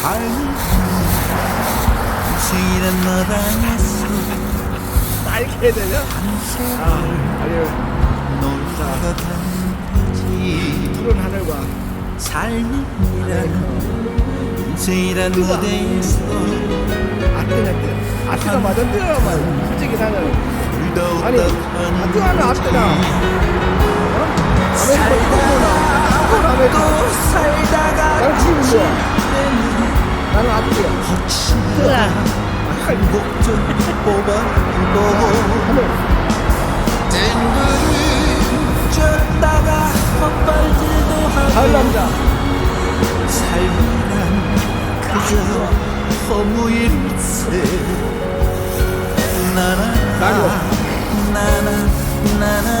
삶이 인생이란 마당에서 해야 되냐? 아, 아니요. 놀다가 가는 거지 푸른 하늘과 삶이란 인생이란 무대에서 아뜨냐, 뜨. 아뜨가 맞아, 뜨가 맞아. 솔직히 나는. 아니, 아뜨하면 아뜨다. 아, 혹시나 한복 좀 뽑아보고. 땡그를 쫓다가 헛발질도 하고 삶이란 그저 허무일세 나나 나나 나나.